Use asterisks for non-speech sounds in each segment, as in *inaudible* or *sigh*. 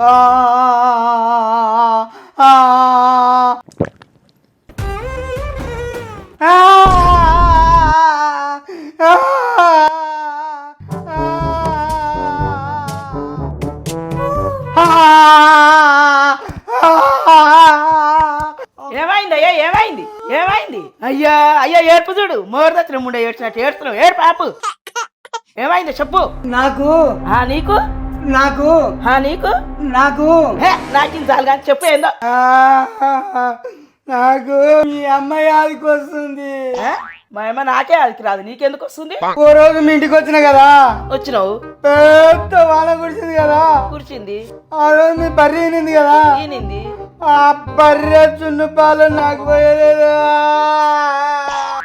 ఆ, ఆ, ఆ, ఏమైంది? అయ్యా ఏమైంది? ఏమైంది అయ్యా అయ్యా ఏర్పు చూడు. మోరదత్తులు ముండే ఏడ్చినట్టు ఏడుస్తున్నావు. ఏడు పాపు ఏమైంది చెప్పు. నాకు ఆ నీకు? నాకు నీకు? నాకు హే, నాకింత చాలు కానీ చెప్పు ఏందో. నాకు ఈ అమ్మాయి ఆదికి వస్తుంది? మా అమ్మ నాకే అదికి రాదు. నీకెందుకు వస్తుంది? ఓ రోజు మీ ఇంటికి వచ్చిన కదా? వచ్చినావు? పెద్ద వాన కురిసింది కదా? కూర్చుంది ఆ రోజు మీ బర్రె ఈనింది కదా? ఈనింది. ఆ బర్రె చున్ను పాలు నాకు పోయలేదు.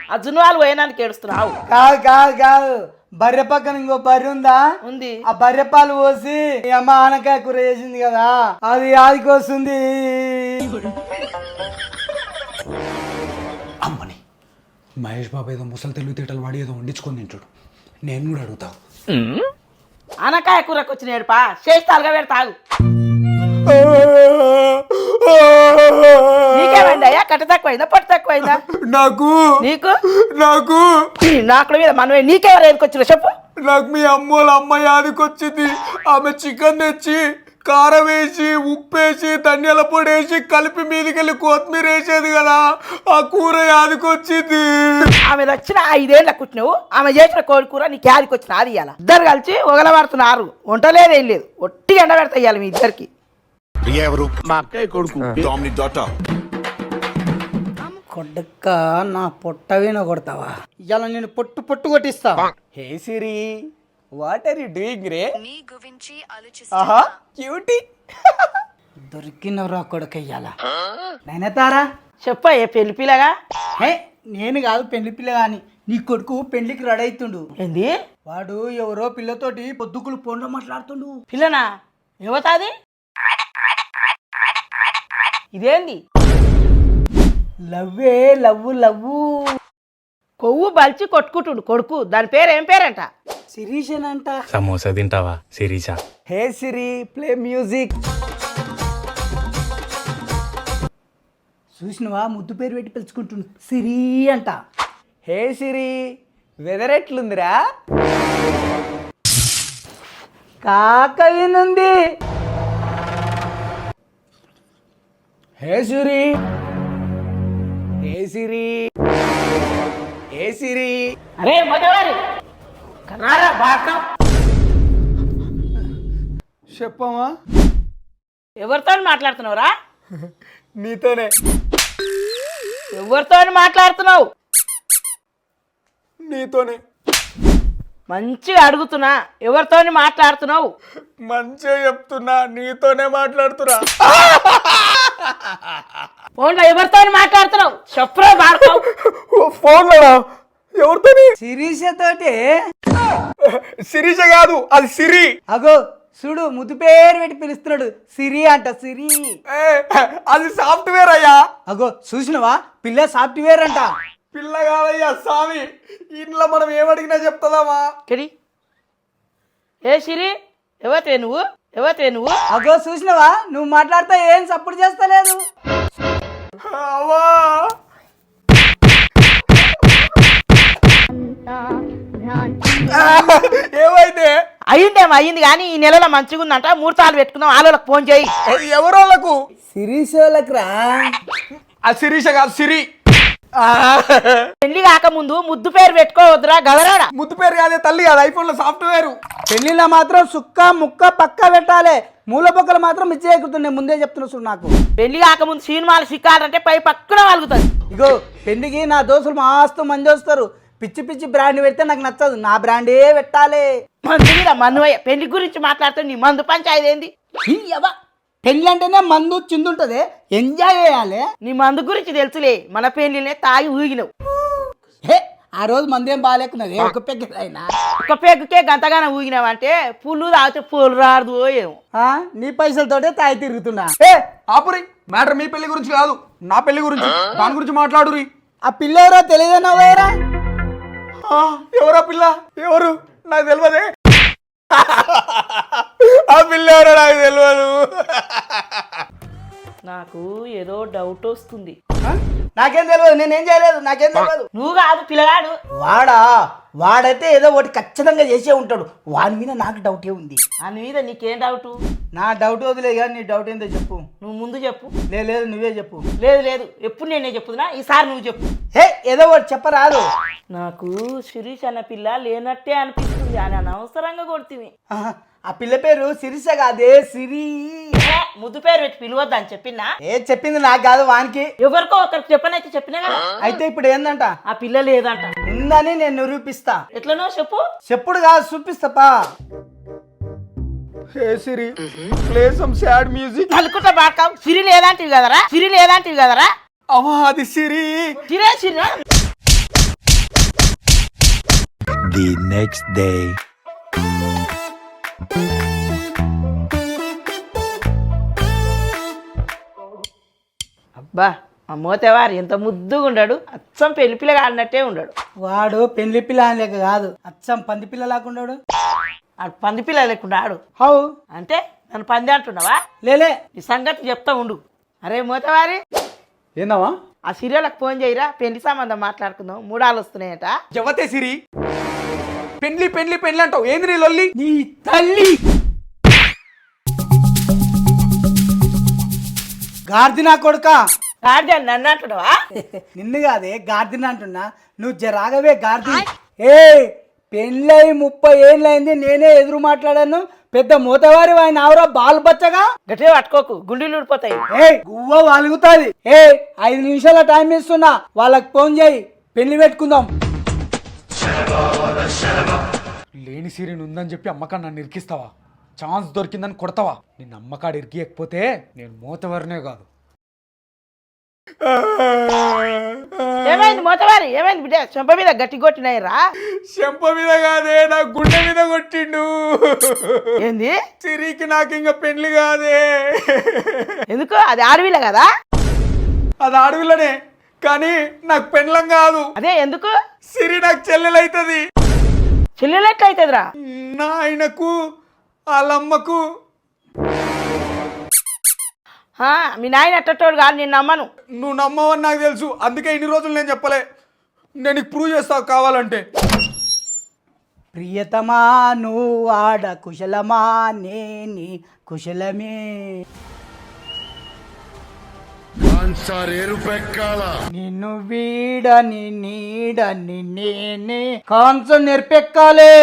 ఆ జున్వాలు పోయినానికి ఏడుస్తున్నావు? కాదు కాదు కాదు. బర్రె పక్కన ఇంకో బర్రె ఉందా? ఉంది. ఆ బర్రె పాలు పోసి అమ్మ ఆనకాయ కూర చేసింది కదా అది ఆదికి వస్తుంది. అమ్మని మహేష్ బాబు ఏదో ముసలి తెలివితేటలు వాడి ఏదో వండించుకొని తింటాడు. నేను కూడా అడుగుతా. అనకాయ కూరకు వచ్చిన ఏడుపా చేస్తాలుగా పెడతాగు నీకేమైంది అయ్యా? కట్ట తక్కువైందా? పొట్ట తక్కువైందా? నాకు నీకు? నాకు నాకుల మీద మనమే నీకెవరు ఎందుకొచ్చిన చెప్పు. నాకు మీ అమ్మోళ్ళ అమ్మాయి ఆదికొచ్చింది ఆమె చికెన్ తెచ్చి కారం వేసి ఉప్పు వేసి ధనియాల పొడి వేసి కలిపి మీదకెళ్ళి కొత్తిమీర వేసేది కదా. ఆ కూర ఆదికొచ్చింది ఆమె వచ్చిన ఐదేళ్ళ కూర్చున్నావు ఆమె చేసిన కోడి కూర నీకు యాదికి వచ్చిన అది ఇయ్యాల. ఇద్దరు కలిసి ఒగలబడుతున్నారు. వంట లేదు. ఏం లేదు ఒట్టి ఎండ పెడతా ఇయ్యాలి మీ ఇద్దరికి. ప్రియ ఎవరు మా అక్కయ్య కొడుకు. డామిని నా పొట్ట విన కొడతావా? ఇవాళ నేను పొట్టు పొట్టు కొట్టిస్తా. Hey Siri what are you doing రే? నీ గురించి ఆహా క్యూటీ దొరికినవరా కొడుక ఇయ్యాల? నైనతారా చెప్ప ఏ పెళ్ళి పిల్లగా? హే నేను కాదు పెళ్ళి పిల్ల గాని నీ కొడుకు పెళ్ళికి రెడీ అవుతుండు ఏంది? వాడు ఎవరో పిల్లతోటి పొద్దుకులు ఫోన్లో మాట్లాడుతుండు. పిల్లనా? యువతాది? ఇదేంది? లవ్వే లవ్వు లవ్వు. కొవ్వు బలిచి కొట్టుకుంటుడు కొడుకు. దాని పేరు ఏం పేరంట? శిరీషన్ అంట సమోసా తింటావా? Sirisha. Hey Siri play music. చూసినవా? ముద్దు పేరు పెట్టి పిలుచుకుంటుండు. సిరి అంట. హే సిరి వెదర్ ఎట్లుందిరా? కాక వినుంది హే సిరి. హే సిరి. హే సిరి. అరే మగవారి కన్నారా బాటం చెప్పమా ఎవరితో మాట్లాడుతున్నావురా? నీతోనే. ఎవరితో మాట్లాడుతున్నావు? నీతోనే. మంచిగా అడుగుతున్నా ఎవరితో మాట్లాడుతున్నావు? మంచిగా చెప్తున్నా నీతోనే మాట్లాడుతున్నా. ఫోన్లో ఎవరితో మాట్లాడుతున్నావు? చెప్పురా బాడతావు ఫోన్ ఎవరితో శిరీష తోటి శిరీష కాదు అది సిరి. అగో చూడు ముద్దు పేరు పెట్టి పిలుస్తున్నాడు. సిరి అంట సిరి. అది సాఫ్ట్వేర్ అయ్యా. అగో చూసినవా? పిల్ల సాఫ్ట్వేర్ అంట. పిల్ల కాదయ్యా స్వామి ఇంట్లో మనం ఏమడిగినా చెప్తుందామా? ఏ సిరి? ఎవతే నువ్వు? ఎవతే నువ్వు? అగో చూసినవా? నువ్వు మాట్లాడితే ఏం సపోర్ట్ చేస్తలేదు? ఏమైతే అయ్యిందేమో అయ్యింది కానీ ఈ నెలలో మంచిగా ఉందంట మూడు సార్లు పెట్టుకుందాం ఆలోలకు ఫోన్ చేయి. ఎవరోళ్ళకు? శిరీషోళ్ళకు రా ఆ శిరీష కాదు సిరి. పెళ్ళి కాకముందు ముద్దు పేరు పెట్టుకోవద్దురా గదరాడా. ముద్దు పేరు కాదే తల్లి అది ఐఫోన్లో సాఫ్ట్వేర్. పెళ్ళిలో మాత్రం సుక్క ముక్క పక్క పెట్టాలి. మూల పక్కలు మాత్రం మిచ్చి ఎక్కుతున్నాయి ముందే చెప్తున్నా నాకు. పెళ్ళి కాకముందు సినిమాలు సిక్కాలంటే పై పక్కన వలుగుతుంది ఇగో పెళ్ళికి నా దోస్తులు మాస్తు మంది వస్తారు. పిచ్చి పిచ్చి బ్రాండ్ పెడితే నాకు నచ్చదు. నా బ్రాండే పెట్టాలి. మందు మీద మన్నువయ్య పెళ్ళి గురించి మాట్లాడితే నీ మందు పంచాయతీ ఏంది? పెళ్ళి అంటేనే మందు చిందుంటది. ఎంజాయ్ చేయాలి. నీ మందు గురించి తెలుసులే మన పెళ్ళినే తాగి ఊగినవు. హే ఆ రోజు మందేం బాగాలేకున్నది? ఒక పెగ్గ అయినా? ఒక పెగ్గుకే గంతగానే ఊగినావంటే పుల్లు తాగితే పుల్లు రాదు ఏమో. నీ పైసలతోటే తాయి తిరుగుతున్నా. ఏ! ఆపురి మ్యాటర్ మీ పెళ్ళి గురించి కాదు నా పెళ్ళి గురించి. దాని గురించి మాట్లాడురి. ఆ పిల్ల ఎవరో తెలియదన్నావేరా ఎవరా పిల్ల? ఎవరు? నాకు తెలియదే. ఆ పిల్ల ఎవరో నాకు తెలియదు *laughs* నాకు ఏదో డౌట్ వస్తుంది. నాకేం తెలియదు నేనేం చేయలేదు నాకేం తెలియదు నువ్వు కాదు పిల్లగాడు. వాడా? వాడైతే ఏదో ఒకటి ఖచ్చితంగా చేసే ఉంటాడు. వాని మీద నాకు డౌటే ఉంది. అని మీద నీకేం డౌట్ నా డౌట్ వదిలే కానీ నీ డౌట్ ఏందో చెప్పు. నువ్వు ముందు చెప్పు. లే లేదు నువ్వే చెప్పు. లేదు లేదు. ఎప్పుడు నేనే చెప్పుదునా ఈసారి నువ్వు చెప్పు. హే ఏదో ఒకటి చెప్పరాదు. నాకు శిరీష్ అన్న పిల్ల లేనట్టే అనిపిస్తుంది. అని అనవసరంగా కొడుతుంది. ఆ పిల్ల పేరు సిరిస కాదే సిరి. ముద్దు పేరు పెట్టి పిలవద్దు అని చెప్పినా? ఏ చెప్పింది నాకు కాదు వానికి. ఎవరికో ఒకరికి చెప్పనైతే చెప్పినా కదా? అయితే ఇప్పుడు ఏందంట? ఆ పిల్ల లేదంట. ఉందని నేను నిరూపిస్తా. ఎట్లనో చెప్పు. చెప్పుడు కాదు చూపిస్తాపా. Hey Siri play some sad music. నలుకుంటా బాడకావు సిరి లేదంటివి కదరా? సిరి లేదంటివి కదరా? అమ్మా అది సిరి సిరే సిరి ది నెక్స్ట్ డే అబ్బా ఆ మోతేవారు ఎంత ముద్దుగా ఉన్నాడు అచ్చం పెళ్ళి పిల్లగా ఆడినట్టే ఉన్నాడు వాడు పెళ్ళి పిల్ల అని లెక్క కాదు. అచ్చం పంది పిల్ల లాకుండాడు ఆడు పంది పిల్ల లేకుండా ఆడు. హౌ? అంటే నన్ను పంది అంటున్నావా? లేలే. ఈ సంగతి చెప్తా ఉండు. అరే మోతవారి. ఏందమ్మా? ఆ సీరియల్కి ఫోన్ చేయరా? పెళ్ళి సంబంధం మాట్లాడుకుందాం. మూడాలు వస్తున్నాయట. ఎవతే సిరి. పెండ్లి పెండ్లి పెండ్లి అంటావు. ఏంది నీ లొల్లి? నీ తల్లి! గార్దినా కొడుక. నన్ను అంటున్నావా? *laughs* నిన్ను కాదే గార్దిన అంటున్నా. నువ్వు జరాగవే గార్ది. ఏ పెళ్ళై ముప్పై ఏళ్ళైంది నేనే ఎదురు మాట్లాడాను. పెద్ద మూతవారి ఆయన ఆవరా బాలు బచ్చగా. గట్టిగా పట్టుకోకు గుండెలు ఊడిపోతాయి. ఏ గువ్వ వాలుగుతాది. ఏ ఐదు నిమిషాల టైం ఇస్తున్నా. వాళ్ళకి ఫోన్ చేయి. పెళ్ళి పెట్టుకుందాం. లేని సిరిని ఉందని చెప్పి అమ్మకా నన్ను ఇరికిస్తావా? ఛాన్స్ దొరికిందని కొడతావా? నిన్ను అమ్మకాడు ఇరికియకపోతే నేను మూతవరనే కాదు. ఏమైంది మోతవారి? ఏమైంది బిడ్డ? చెంప మీద గట్టి కొట్టినాయిరా? చెంప మీద కాదే నా గుండె మీద కొట్టిండు. ఏంది? సిరికి నాకు ఇంకా పెండ్లి కాదే. ఎందుకు? అది ఆడవిల కదా? అది అడవిలోనే కానీ నాకు పెండ్లం కాదు. అదే ఎందుకు? సిరి నాకు చెల్లెలైతది. చెల్లెలు ఎట్లయితుందిరా? నా ఆయనకు వాళ్ళమ్మకు. మీ నాయన అట్టటోడు కాదు నేను నమ్మను. నువ్వు నమ్మవని నాకు తెలుసు అందుకే ఇన్ని రోజులు నేను చెప్పలే. నేను నీకు ప్రూవ్ చేస్తా కావాలంటే. ప్రియతమా నువ్వు ఆడ కుశలమా నేని కుశలమే. నిన్ను వీడని నీడని నేనే కాంచం నేర్పెక్కాలే.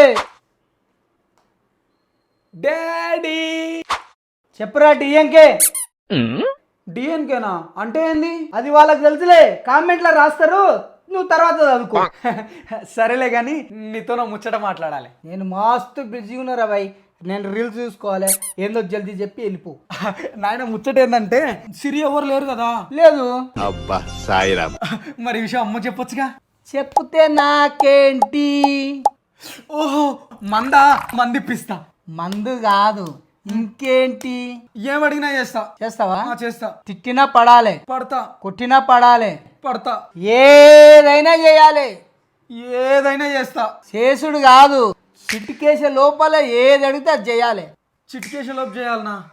డాడీ. చెప్పురా డిఎంకే డిఎన్కేనా అంటే ఏంది? అది వాళ్ళకి తెలుసులే. కామెంట్లో రాస్తారు. నువ్వు తర్వాత చదువుకో. *laughs* సరేలే కానీ నీతో నా ముచ్చట మాట్లాడాలి. నేను మస్తు బిజీగా ఉన్నారా బాయ్? నేను రీల్స్ చూసుకోవాలి. ఏందో జల్దీ చెప్పి వెళ్ళిపో. *laughs* నాయన ముచ్చట ఏంటంటే సిరి ఎవరు లేరు కదా? లేదు. అబ్బా సాయిరామ్. *laughs* మరి విషయం అమ్మ చెప్పొచ్చుగా? చెప్తే నాకేంటి? ఓహో మందా? మందిప్పిస్తా మందు కాదు. ఇంకేంటి? ఏం అడిగినా చేస్తా. చేస్తావా? ఆ, చేస్తా. తిట్టినా పడాలి. పడతా. కొట్టినా పడాలి. పడతా. ఏదైనా చేయాలి. ఏదైనా చేస్తా. చేసుడు కాదు. చిటికేసే లోపల ఏది అడిగితే అది చేయాలి. చిటికేషన్ చేయాలనా?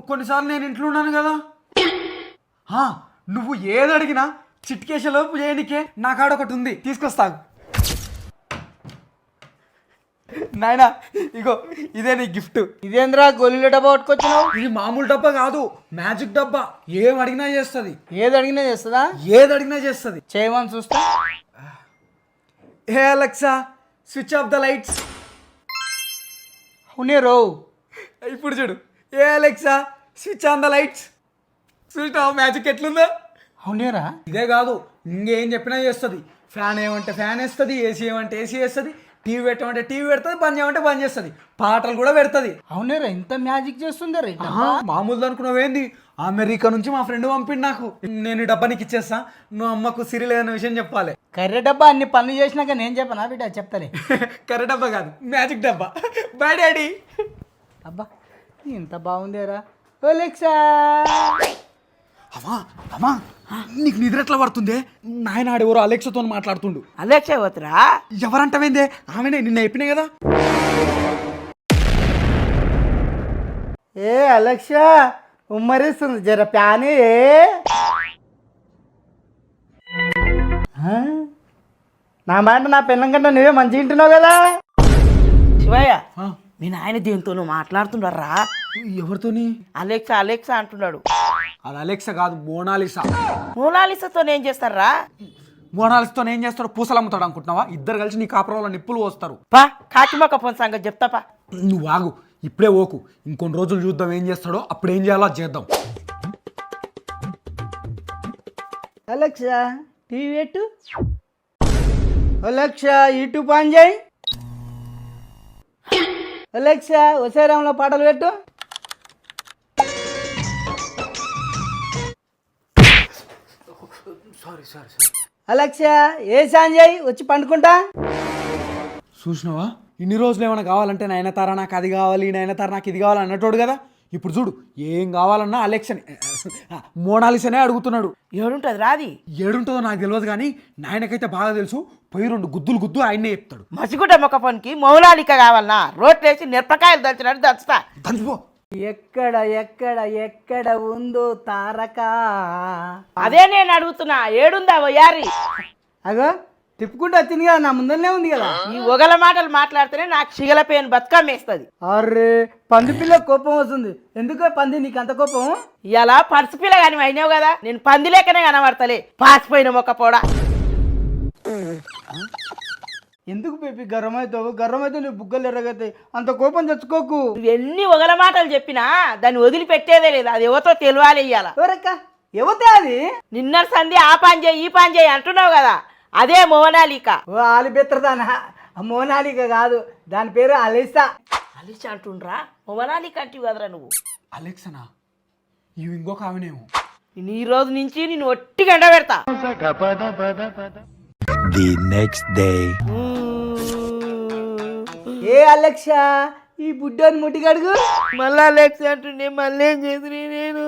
కొన్నిసార్లు నేను ఇంట్లో ఉన్నాను కదా. ఆ, నువ్వు ఏది అడిగినా చిటికేషన్ లోపు చేయనికే నా కాడ ఒకటి ఉంది. తీసుకొస్తా నాయనా ఇగో ఇదే నీ గిఫ్ట్. ఇదేంద్రా గొల్లిలో డబ్బా పట్టుకొచ్చినావు? ఇది మామూలు డబ్బా కాదు మ్యాజిక్ డబ్బా. ఏం అడిగినా చేస్తుంది. ఏది అడిగినా చేస్తుందా? ఏది అడిగినా చేస్తుంది. చేయమని చూస్తా. Hey Alexa switch off the lights. అవునే రో. ఇప్పుడు చూడు. Hey Alexa switch on the lights. చూసినావు మ్యాజిక్ ఎట్లుందో? అవునేరా ఇదే కాదు ఇంకేం చెప్పినా చేస్తుంది. ఫ్యాన్ ఏమంటే ఫ్యాన్ వేస్తుంది ఏసీ ఏమంటే ఏసీ వేస్తుంది. టీవీ పెట్టమంటే టీవీ పెడుతుంది బంద్ చేయమంటే బంద్ చేస్తుంది. పాటలు కూడా పెడుతుంది. అవునేరా ఇంత మ్యాజిక్ చేస్తుందా రే మామూలు అనుకున్నావేంది అమెరికా నుంచి మా ఫ్రెండ్ పంపిండు నాకు. నేను డబ్బా నీకు ఇచ్చేస్తా. నువ్వు అమ్మకు సిరి లేదన్న విషయం చెప్పాలి. *laughs* కర్రె డబ్బా అన్ని పనులు చేసినాక నేను చెప్పనా బిడ్డ? చెప్తానే కర్ర డబ్బా కాదు మ్యాజిక్ డబ్బా. Bye daddy. అబ్బా ఇంత బాగుందేరా? ఓ అవా అమ్మా నీకు నిద్ర ఎట్లా పడుతుంది? నాయన ఆడెవరో అలెక్సతో మాట్లాడుతుండు. అలెక్స ఎవతరా? ఎవరంటవేందే? ఆమెనే నిన్న అయిపోయినాయి కదా? ఏ అలెక్ష ఉమ్మరిస్తుంది జర ప్యాని. నా మాట నా పిల్లం కంటే నువ్వే మంచిగా వింటున్నావు కదా? శివయ్య మీ నాయన దీంతో మాట్లాడుతున్నారా ఎవరితోని? అలెక్సా అలెక్స అంటున్నాడు. అది అలెక్సా కాదు మోనాలిసా. మోనాలిసాతో ఏం చేస్తారా? మోనాలిసాతో ఏం చేస్తాడు పూసలు అమ్ముతాడు అనుకుంటున్నావా? ఇద్దరు కలిసి నీ కాపురంలో నిప్పులు పోస్తారు. పా కాకిమొక్క పొన్ సంగతి చెప్తాపా నువ్వు ఆగు ఇప్పుడే ఓకు. ఇంకొన్ని రోజులు చూద్దాం ఏం చేస్తాడో అప్పుడు ఏం చేయాలో చేద్దాం. అలక్ష టీవీ పెట్టు. అలక్ష యూట్యూబ్ ఆన్ చేయి. వసేరాంలో పాటలు పెట్టు. అలక్ష ఏ సాన్ చేయి వచ్చి పండుకుంటా. చూసినావా? ఇన్ని రోజులు ఏమైనా కావాలంటే నయనతార నాకు అది కావాలి నయనతార నాకు ఇది కావాలి అన్నటోడు కదా. ఇప్పుడు చూడు ఏం కావాలన్నా అలెక్సన్ మోనాలిసనే అడుగుతున్నాడు. ఏడుంటది రాది? ఏడుంటుందో నాకు తెలియదు కానీ నాయనకైతే బాగా తెలుసు పోయి రెండు గుద్దులు గుద్దు ఆయన్నే చెప్తాడు. మసిగుడ్డ మొక్క పనికి మౌలాలిక కావాలన్నా రోట్లేసి మిరపకాయలు దంచినట్టు దంచుతా. దంచిపో. ఎక్కడ ఎక్కడ ఎక్కడ ఉందో తారక? అదే నేను అడుగుతున్నా ఏడుందా వయారి అగో తిప్పుకుంటూ వచ్చింది కదా నా ముందరనే ఉంది కదా. ఈ ఒగల మాటలు మాట్లాడితేనే నాకు సిగల పేను బతుకమ్మేస్తుంది. అరే పంది పిల్ల కోపం వస్తుంది. ఎందుకో పంది నీకు అంత కోపం? ఇలా పర్సు పిల్ల కానీ అయినావు కదా నేను పంది లెక్కనే కనబడతలే. పాసిపోయిన మొక్క పోడా. ఎందుకు బేబీ అవుతావు గర్రం అయితే నువ్వు బుగ్గలు ఎర్రగవుతాయి అంత కోపం తెచ్చుకోకు. నువ్వు ఎన్ని ఒగల మాటలు చెప్పినా దాన్ని వదిలిపెట్టేదే లేదు. అది ఎవరితో తెలియాలి ఇయ్యాల? ఎవరక్క? ఎవతే అది? నిన్న సంధి ఆ పని చేయి ఈ పని చేయి అంటున్నావు కదా. అదే మోనాలిక ఓ ఆలిబెత్తరదానా? మోనాలిక కాదు దాని పేరు అలీసా. అలిసి అంటుండ్రా? మోనాలిక అంటివి కదరా నువ్వు. అలెక్సనా? ఇవి ఇంకొక ఆమెనేమో నేను ఈ రోజు నుంచి నేను ఒట్టి గంట పెడతా. The next day hey Alexa ఈ బుడ్డోని ముట్టిగడుగు మళ్ళా లెక్స్ అంటుండే మళ్ళీ ఏం చేసి నేను?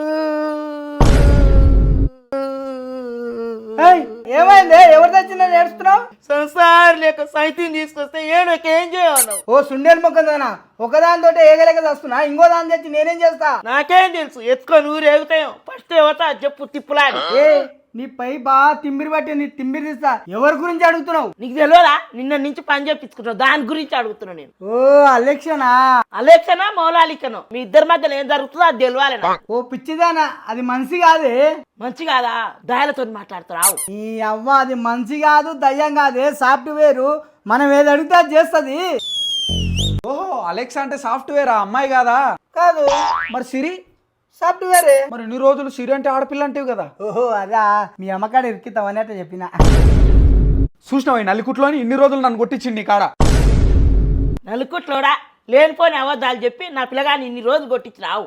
ఏయ్, ఏమైంది? ఎవరు తెచ్చిన నేర్చుతున్నావు సంసార్ లేక సైతిని తీసుకొస్తే ఏడోకేం చేయను? ఓ సుండేలు మొక్కదానా? ఒకదానితో ఏగలేక వస్తున్నా ఇంకో దాని తెచ్చి నేనేం చేస్తా? నాకేం తెలుసు ఎత్తుకొని ఊరు ఎగుతాయో. ఫస్ట్ ఎవతా చెప్పు తిప్పులాడి. ఏ నీ పై బాగా తిమ్మిరి పట్టి నీ తిమ్మిరి తీస్తా. ఎవరి గురించి అడుగుతున్నావు? నీకు తెలియదా? నిన్న నుంచి పని చేపించుకుంటావు దాని గురించి అడుగుతున్నా నేను. ఓ అలెక్షనా? అలెక్సనా మౌలాలికనో? మీ ఇద్దరి మధ్యలో ఏం జరుగుతుందో అది తెలియాలి నాకు. ఓ పిచ్చిదానా? అది మనిషి కాదే. మంచి కాదా? దయాలతో మాట్లాడుతున్నావు. ఈ అవ్వ అది మనిషి కాదు దయ్యం కాదే సాఫ్ట్వేర్. మనం ఏది అడిగితే అది చేస్తుంది. ఓహో అలెక్సా అంటే సాఫ్ట్వేర్? అమ్మాయి కాదా? కాదు. మరి సిరి? సాఫ్ట్వేరే? మరి ఇన్ని రోజులు సిరి అంటే ఆడపిల్ల అంటేవి కదా. ఓహో అదా. మీ అమ్మకాడ ఇరికితావని అట్లా చెప్పిన. చూసినావు ఈ నల్లికుట్లోని ఇన్ని రోజులు నన్ను కొట్టించింది కాడ. నలుగుట్లోడా లేనిపోని అబద్ధాలు చెప్పి నా పిల్లగాని ఇన్ని రోజులు కొట్టించినావు.